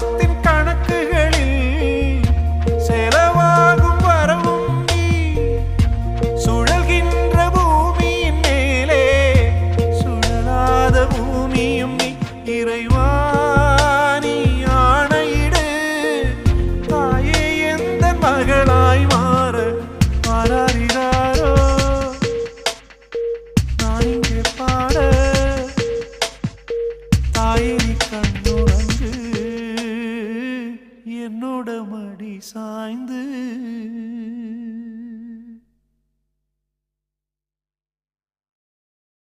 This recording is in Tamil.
Te என்னோட மடி சாய்ந்து